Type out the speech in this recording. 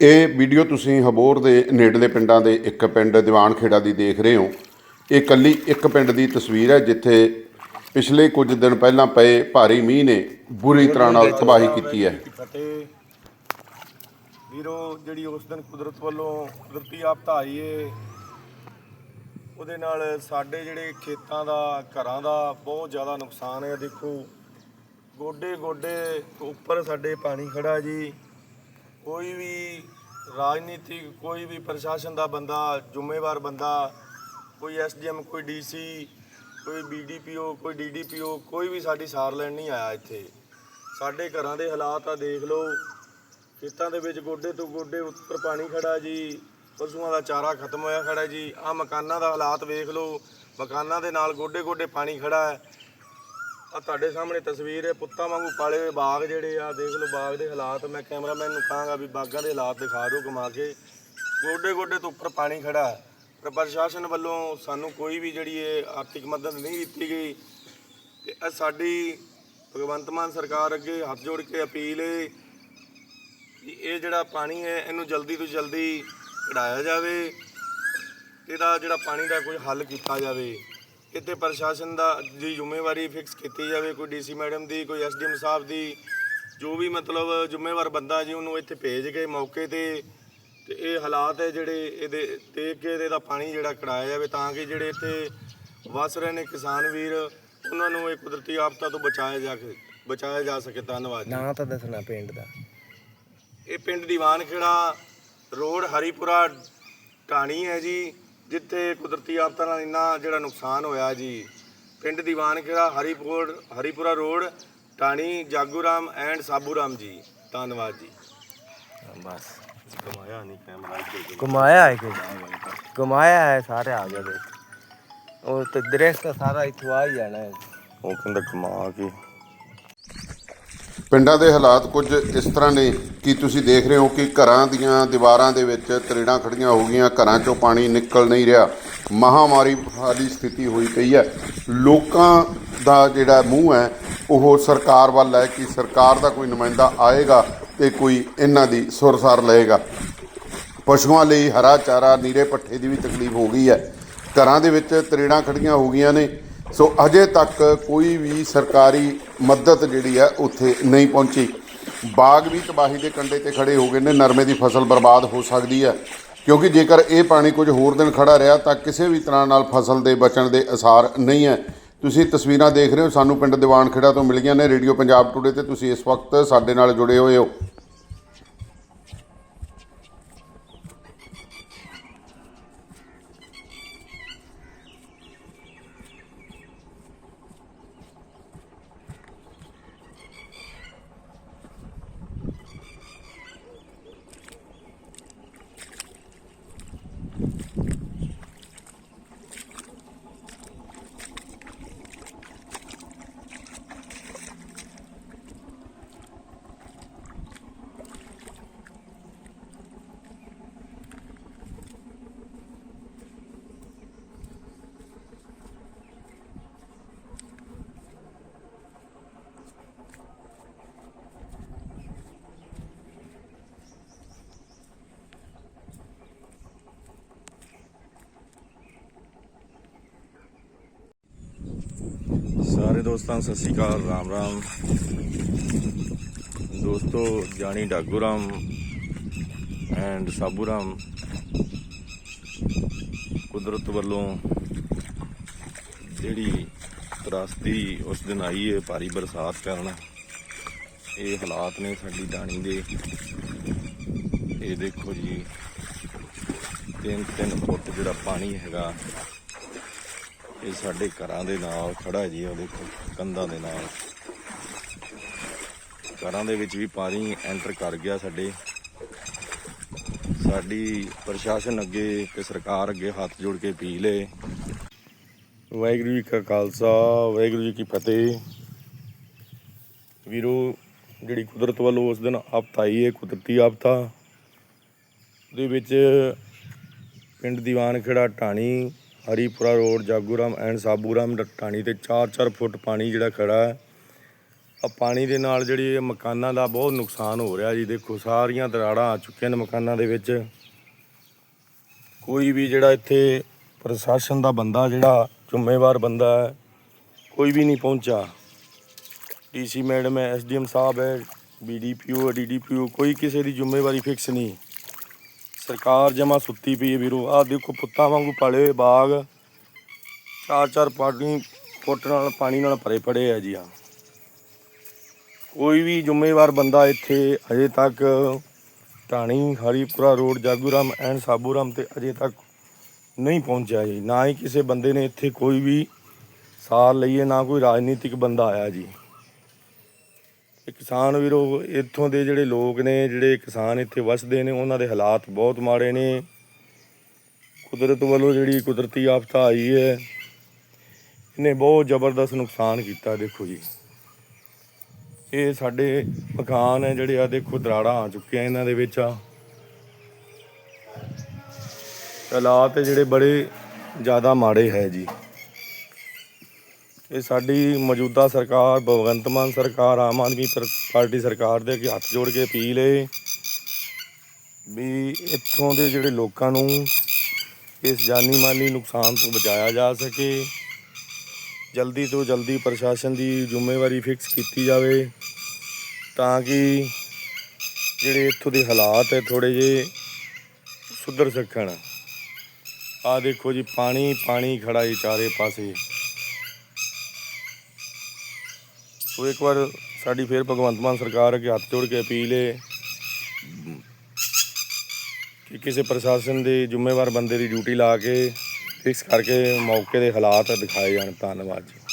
ਇਹ ਵੀਡੀਓ ਤੁਸੀਂ ਹਬੋਰ ਦੇ ਨੇੜਲੇ ਪਿੰਡਾਂ ਦੇ ਇੱਕ ਪਿੰਡ ਦੀਵਾਨ ਖੇੜਾ ਦੀ ਦੇਖ ਰਹੇ ਹੋ। ਇਹ ਕੱਲੀ ਇੱਕ ਪਿੰਡ ਦੀ ਤਸਵੀਰ ਹੈ ਜਿੱਥੇ ਪਿਛਲੇ ਕੁਝ ਦਿਨ ਪਹਿਲਾਂ ਪਏ ਭਾਰੀ ਮੀਂਹ ਨੇ ਬੁਰੀ ਤਰ੍ਹਾਂ ਨਾਲ ਤਬਾਹੀ ਕੀਤੀ ਹੈ। ਵੀਰੋ ਜਿਹੜੀ ਉਸ ਦਿਨ ਕੁਦਰਤ ਵੱਲੋਂ ਕੁਦਰਤੀ ਆਫਤ ਆਈ ਏ ਉਹਦੇ ਨਾਲ ਸਾਡੇ ਜਿਹੜੇ ਖੇਤਾਂ ਦਾ ਘਰਾਂ ਦਾ ਬਹੁਤ ਜ਼ਿਆਦਾ ਨੁਕਸਾਨ ਹੈ। ਦੇਖੋ ਗੋਡੇ ਗੋਡੇ ਉੱਪਰ ਸਾਡੇ ਪਾਣੀ ਖੜਾ ਜੀ। ਕੋਈ ਵੀ ਰਾਜਨੀਤਿਕ ਕੋਈ ਵੀ ਪ੍ਰਸ਼ਾਸਨ ਦਾ ਬੰਦਾ, ਜ਼ਿੰਮੇਵਾਰ ਬੰਦਾ, ਕੋਈ ਐਸਡੀਐਮ ਕੋਈ ਡੀਸੀ ਕੋਈ ਬੀਡੀਪੀਓ ਕੋਈ ਡੀਡੀਪੀਓ ਕੋਈ ਵੀ ਸਾਡੀ ਸਾਰ ਲੈਣ ਨਹੀਂ ਆਇਆ ਇੱਥੇ। ਸਾਡੇ ਘਰਾਂ ਦੇ ਹਾਲਾਤ ਆ ਦੇਖ ਲਓ। ਖੇਤਾਂ ਦੇ ਵਿੱਚ ਗੋਡੇ ਤੋਂ ਗੋਡੇ ਉੱਪਰ ਪਾਣੀ ਖੜਾ ਜੀ, ਪਸ਼ੂਆਂ ਦਾ ਚਾਰਾ ਖਤਮ ਹੋਇਆ ਖੜਾ ਜੀ। ਆ ਮਕਾਨਾਂ ਦਾ ਹਾਲਾਤ ਵੇਖ ਲਓ। ਮਕਾਨਾਂ ਦੇ ਨਾਲ ਗੋਡੇ ਗੋਡੇ ਪਾਣੀ ਖੜਾ ਹੈ। ਆ ਤੁਹਾਡੇ ਸਾਹਮਣੇ ਤਸਵੀਰ ਹੈ, ਪੁੱਤਾਂ ਵਾਂਗੂ ਪਾਲੇ ਹੋਏ ਬਾਗ ਜਿਹੜੇ ਆ, ਦੇਖ ਲਓ ਬਾਗ ਦੇ ਹਾਲਾਤ। ਮੈਂ ਕੈਮਰਾਮੈਨ ਨੂੰ ਕਹਾਂਗਾ ਵੀ ਬਾਗਾਂ ਦੇ ਹਾਲਾਤ ਦਿਖਾ ਦਿਓ ਕਮਾ ਕੇ। ਗੋਡੇ ਗੋਡੇ ਤੋਂ ਉੱਪਰ ਪਾਣੀ ਖੜਾ ਹੈ। ਪਰ ਪ੍ਰਸ਼ਾਸਨ ਵੱਲੋਂ ਸਾਨੂੰ ਕੋਈ ਵੀ ਜਿਹੜੀ ਇਹ ਆਰਥਿਕ ਮਦਦ ਨਹੀਂ ਦਿੱਤੀ ਗਈ। ਤੇ ਇਹ ਸਾਡੀ ਭਗਵੰਤ ਮਾਨ ਸਰਕਾਰ ਅੱਗੇ ਹੱਥ ਜੋੜ ਕੇ ਅਪੀਲ ਹੈ ਕਿ ਇਹ ਜਿਹੜਾ ਪਾਣੀ ਹੈ, ਇਹਨੂੰ ਜਲਦੀ ਤੋਂ ਜਲਦੀ ਕਢਾਇਆ ਜਾਵੇ। ਇਹਦਾ ਜਿਹੜਾ ਪਾਣੀ ਦਾ ਕੋਈ ਹੱਲ ਕੀਤਾ ਜਾਵੇ। ਇੱਥੇ ਪ੍ਰਸ਼ਾਸਨ ਦਾ ਦੀ ਜ਼ਿੰਮੇਵਾਰੀ ਫਿਕਸ ਕੀਤੀ ਜਾਵੇ ਕੋਈ ਡੀਸੀ ਮੈਡਮ ਦੀ ਕੋਈ ਐਸਡੀਐਮ ਸਾਹਿਬ ਦੀ ਜੋ ਵੀ ਮਤਲਬ ਜ਼ਿੰਮੇਵਾਰ ਬੰਦਾ ਜੀ ਉਹਨੂੰ ਇੱਥੇ ਭੇਜ ਕੇ ਮੌਕੇ ਤੇ ਤੇ ਇਹ ਹਾਲਾਤ ਹੈ ਜਿਹੜੇ ਇਹਦੇ ਦੇਖ ਕੇ ਇਹਦਾ ਪਾਣੀ ਜਿਹੜਾ ਕਢਾਇਆ ਜਾਵੇ ਤਾਂ ਕਿ ਜਿਹੜੇ ਇੱਥੇ ਵਸ ਰਹੇ ਨੇ ਕਿਸਾਨ ਵੀਰ ਉਹਨਾਂ ਨੂੰ ਇਹ ਕੁਦਰਤੀ ਆਫਤਾਂ ਤੋਂ ਬਚਾਇਆ ਜਾ ਕੇ ਬਚਾਇਆ ਜਾ ਸਕੇ। ਧੰਨਵਾਦ ਜੀ। ਨਾਂ ਤਾਂ ਦੱਸਣਾ ਪਿੰਡ ਦਾ। ਇਹ ਪਿੰਡ ਦੀਵਾਨ ਖੇੜਾ ਰੋਡ ਹਰੀਪੁਰਾ ਢਾਣੀ ਹੈ ਜੀ। ਜਿੱਥੇ ਕੁਦਰਤੀ ਆਫਤਾਂ ਨਾਲ ਇੰਨਾ ਜਿਹੜਾ ਨੁਕਸਾਨ ਹੋਇਆ ਜੀ ਪਿੰਡ ਦੀਵਾਨ ਖੇੜਾ ਹਰੀਪੁਰ ਹਰੀਪੁਰਾ ਰੋਡ ਢਾਣੀ ਜਾਗੂਰਾਮ ਐਂਡ ਸਾਬੂਰਾਮ ਜੀ। ਧੰਨਵਾਦ ਜੀ। ਬਸ। ਕਮਾਇਆ ਨਹੀਂ ਕੈਮਰਾ ਕਮਾਇਆ ਹੈ ਕਿ ਕਮਾਇਆ ਹੈ ਸਾਰੇ ਆ ਗਏ ਉਹ ਤੇ ਦ੍ਰਿਸ਼ ਤਾਂ ਸਾਰਾ ਇੱਥੋਂ ਆ ਹੀ ਜਾਣਾ ਹੈ। ਉਹ ਕਹਿੰਦਾ ਕਮਾ ਕੇ। ਪਿੰਡਾਂ ਦੇ ਹਾਲਾਤ ਕੁਝ ਇਸ ਤਰ੍ਹਾਂ ਨੇ ਕਿ ਤੁਸੀਂ ਦੇਖ ਰਹੇ ਹੋ ਕਿ ਘਰਾਂ ਦੀਆਂ ਦੀਵਾਰਾਂ ਦੇ ਵਿੱਚ ਤਰੇੜਾਂ ਖੜੀਆਂ ਹੋ ਗਈਆਂ, ਘਰਾਂ 'ਚੋਂ ਪਾਣੀ ਨਿਕਲ ਨਹੀਂ ਰਿਹਾ। ਮਹਾਮਾਰੀ ਵਾਲੀ ਸਥਿਤੀ ਹੋਈ ਪਈ ਹੈ। ਲੋਕਾਂ ਦਾ ਜਿਹੜਾ ਮੂੰਹ ਹੈ, ਉਹ ਸਰਕਾਰ ਵੱਲ ਹੈ ਕਿ ਸਰਕਾਰ ਦਾ ਕੋਈ ਨੁਮਾਇੰਦਾ ਆਏਗਾ ਤੇ ਕੋਈ ਇਹਨਾਂ ਦੀ ਸੁਰਸਾਰ ਲਏਗਾ। ਪਸ਼ੂਆਂ ਲਈ ਹਰਾ ਚਾਰਾ, ਨੀਰੇ ਪੱਠੇ ਦੀ ਵੀ ਤਕਲੀਫ ਹੋ ਗਈ ਹੈ। ਘਰਾਂ ਦੇ ਵਿੱਚ ਤਰੇੜਾਂ ਖੜੀਆਂ ਹੋ ਗਈਆਂ ਨੇ। ਸੋ ਅਜੇ ਤੱਕ ਕੋਈ ਵੀ ਸਰਕਾਰੀ ਮਦਦ ਜਿਹੜੀ ਹੈ ਉੱਥੇ ਨਹੀਂ ਪਹੁੰਚੀ। ਬਾਗ ਵੀ ਤਬਾਹੀ ਦੇ ਕੰਢੇ ਤੇ ਖੜੇ ਹੋ ਗਏ ਨੇ, ਨਰਮੇ ਦੀ ਫਸਲ ਬਰਬਾਦ ਹੋ ਸਕਦੀ ਹੈ। ਕਿਉਂਕਿ ਜੇਕਰ ਇਹ ਪਾਣੀ ਕੁਝ ਹੋਰ ਦਿਨ ਖੜਾ ਰਿਹਾ ਤਾਂ ਕਿਸੇ ਵੀ ਤਰ੍ਹਾਂ ਨਾਲ ਫਸਲ ਦੇ ਬਚਣ ਦੇ ਅਸਾਰ ਨਹੀਂ ਹੈ। ਤੁਸੀਂ ਤਸਵੀਰਾਂ ਦੇਖ ਰਹੇ ਹੋ, ਸਾਨੂੰ ਪਿੰਡ ਦੀਵਾਨ ਖੇੜਾ ਤੋਂ ਮਿਲ ਗਈਆਂ ਨੇ ਰੇਡੀਓ ਪੰਜਾਬ ਟੁਡੇ ਤੇ। ਤੁਸੀਂ ਇਸ ਵਕਤ ਸਾਡੇ ਨਾਲ ਜੁੜੇ ਹੋਏ ਹੋ। ਸਾਰੇ ਦੋਸਤਾਂ ਸਤਿ ਸ਼੍ਰੀ ਅਕਾਲ, ਰਾਮ ਰਾਮ। ਦੋਸਤੋ, ਜਾਣੀ ਡਾਗੂ ਰਾਮ ਐਂਡ ਸਾਬੂ ਰਾਮ ਕੁਦਰਤ ਵੱਲੋਂ ਜਿਹੜੀ ਤਰਾਸਦੀ ਉਸ ਦਿਨ ਆਈ ਹੈ, ਭਾਰੀ ਬਰਸਾਤ ਕਾਰਨ। ਇਹ ਹਾਲਾਤ ਨੇ ਸਾਡੀ ਦਾਣੀ ਦੇ। ਇਹ ਦੇਖੋ ਜੀ ਤਿੰਨ ਤਿੰਨ ਫੁੱਟ ਜਿਹੜਾ ਪਾਣੀ ਹੈਗਾ ਇਹ ਸਾਡੇ ਘਰਾਂ ਦੇ ਨਾਲ ਖੜਾ ਜੀ ਉਹ ਦੇਖੋ ਕੰਧਾਂ ਦੇ ਨਾਲ। ਘਰਾਂ ਦੇ ਵਿੱਚ ਵੀ ਪਾਣੀ ਐਂਟਰ ਕਰ ਗਿਆ ਸਾਡੇ। ਸਾਡੀ ਪ੍ਰਸ਼ਾਸਨ ਅੱਗੇ ਤੇ ਸਰਕਾਰ ਅੱਗੇ ਹੱਥ ਜੋੜ ਕੇ ਅਪੀਲ ਹੈ ਵਾਹਿਗੁਰੂ ਜੀ ਕਾ ਖਾਲਸਾ, ਵਾਹਿਗੁਰੂ ਜੀ ਕੀ ਫਤਿਹ। ਵੀਰੋ, ਜਿਹੜੀ ਕੁਦਰਤ ਵੱਲੋਂ ਉਸ ਦਿਨ ਆਫਤ ਆਈ ਹੈ ਕੁਦਰਤੀ ਆਫਤਾ ਦੇ ਵਿੱਚ ਪਿੰਡ ਦੀਵਾਨ ਖੇੜਾ ਢਾਣੀ ਹਰੀਪੁਰਾ ਰੋਡ, ਜਾਗੂਰਾਮ ਐਂਡ ਸਾਬੂਰਾਮ ਢਾਣੀ ਤੇ 4-4 ਫੁੱਟ ਪਾਣੀ ਜਿਹੜਾ ਖੜਾ ਹੈ। ਆ ਪਾਣੀ ਦੇ ਨਾਲ ਜਿਹੜੀ ਮਕਾਨਾਂ ਦਾ ਬਹੁਤ ਨੁਕਸਾਨ ਹੋ ਰਿਹਾ ਜੀ। ਦੇਖੋ, ਸਾਰੀਆਂ ਦਰਾੜਾਂ ਆ ਚੁੱਕੀਆਂ ਨੇ ਮਕਾਨਾਂ ਦੇ ਵਿੱਚ। ਕੋਈ ਵੀ ਜਿਹੜਾ ਇੱਥੇ ਪ੍ਰਸ਼ਾਸਨ ਦਾ ਬੰਦਾ ਜਿਹੜਾ ਜ਼ਿੰਮੇਵਾਰ ਬੰਦਾ ਹੈ, ਕੋਈ ਵੀ ਨਹੀਂ ਪਹੁੰਚਾ ਡੀਸੀ ਮੈਡਮ ਹੈ ਐਸਡੀਐਮ ਸਾਹਿਬ ਹੈ ਬੀਡੀਪੀਓ ਡੀਡੀਪੀਓ ਕੋਈ ਕਿਸੇ ਦੀ ਜ਼ਿੰਮੇਵਾਰੀ ਫਿਕਸ ਨਹੀਂ। ਸਰਕਾਰ ਜਮਾ ਸੁੱਤੀ ਪਈ ਹੈ ਵੀਰੋ। ਆਹ ਦੇਖੋ, ਪੁੱਤਾਂ ਵਾਂਗੂ ਪਾਲੇ ਹੋਏ ਬਾਗ। ਚਾਰ ਚਾਰ ਪਾਣੀ ਫੁੱਟ ਨਾਲ, ਪਾਣੀ ਨਾਲ ਭਰੇ ਪੜੇ ਆ ਜੀ ਆ ਕੋਈ ਵੀ ਜ਼ਿੰਮੇਵਾਰ ਬੰਦਾ ਇੱਥੇ ਅਜੇ ਤੱਕ ਢਾਣੀ, ਹਰੀਪੁਰਾ ਰੋਡ, ਜਾਗੂਰਾਮ ਐਂਡ ਸਾਬੂਰਾਮ ਤੇ ਅਜੇ ਤੱਕ ਨਹੀਂ ਪਹੁੰਚਿਆ ਜੀ। ਨਾ ਹੀ ਕਿਸੇ ਬੰਦੇ ਨੇ ਇੱਥੇ ਕੋਈ ਵੀ ਸਾਰ ਲਈਏ, ਨਾ ਕੋਈ ਰਾਜਨੀਤਿਕ ਬੰਦਾ ਆਇਆ ਜੀ। ਕਿਸਾਨ ਵੀਰੋ, ਇੱਥੋਂ ਦੇ ਜਿਹੜੇ ਲੋਕ ਨੇ, ਜਿਹੜੇ ਕਿਸਾਨ ਇੱਥੇ ਵਸਦੇ ਨੇ, ਉਹਨਾਂ ਦੇ ਹਾਲਾਤ ਬਹੁਤ ਮਾੜੇ ਨੇ। ਕੁਦਰਤ ਵੱਲੋਂ ਜਿਹੜੀ ਕੁਦਰਤੀ ਆਫ਼ਤਾ ਆਈ ਹੈ, ਇਹਨੇ ਬਹੁਤ ਜ਼ਬਰਦਸਤ ਨੁਕਸਾਨ ਕੀਤਾ, ਦੇਖੋ ਜੀ। ਇਹ ਸਾਡੇ ਮਕਾਨ ਹੈ ਜਿਹੜੇ ਆ, ਦੇਖੋ, ਦਰਾੜਾਂ ਆ ਚੁੱਕੇ ਆ ਇਹਨਾਂ ਦੇ ਵਿੱਚ ਆ। ਹਾਲਾਤ ਜਿਹੜੇ ਬੜੇ ਜ਼ਿਆਦਾ ਮਾੜੇ ਹੈ ਜੀ। ਇਹ ਸਾਡੀ ਮੌਜੂਦਾ ਸਰਕਾਰ, ਭਗਵੰਤ ਮਾਨ ਸਰਕਾਰ, ਆਮ ਆਦਮੀ ਪਰ- ਪਾਰਟੀ ਸਰਕਾਰ ਦੇ ਅੱਗੇ ਹੱਥ ਜੋੜ ਕੇ ਅਪੀਲ ਹੈ ਵੀ ਇੱਥੋਂ ਦੇ ਜਿਹੜੇ ਲੋਕਾਂ ਨੂੰ ਇਸ ਜਾਨੀ ਮਾਲੀ ਨੁਕਸਾਨ ਤੋਂ ਬਚਾਇਆ ਜਾ ਸਕੇ। ਜਲਦੀ ਤੋਂ ਜਲਦੀ ਪ੍ਰਸ਼ਾਸਨ ਦੀ ਜ਼ਿੰਮੇਵਾਰੀ ਫਿਕਸ ਕੀਤੀ ਜਾਵੇ ਤਾਂ ਕਿ ਜਿਹੜੇ ਇੱਥੋਂ ਦੇ ਹਾਲਾਤ ਹੈ ਥੋੜੇ ਜਿਹੇ ਸੁਧਰ ਸਕਣ। ਆ ਦੇਖੋ ਜੀ ਪਾਣੀ ਪਾਣੀ ਖੜਾ ਹੀ ਚਾਰੇ ਪਾਸੇ। ਸੋ ਇੱਕ ਵਾਰ ਸਾਡੀ ਫੇਰ ਭਗਵੰਤ ਮਾਨ ਸਰਕਾਰ ਅੱਗੇ ਹੱਥ ਜੋੜ ਕੇ ਅਪੀਲ ਹੈ ਕਿ ਕਿਸੇ ਪ੍ਰਸ਼ਾਸਨ ਦੇ ਜ਼ਿੰਮੇਵਾਰ ਬੰਦੇ ਦੀ ਡਿਊਟੀ ਲਾ ਕੇ ਫਿਕਸ ਕਰਕੇ ਮੌਕੇ ਦੇ ਹਾਲਾਤ ਦਿਖਾਏ ਜਾਣ। ਧੰਨਵਾਦ ਜੀ।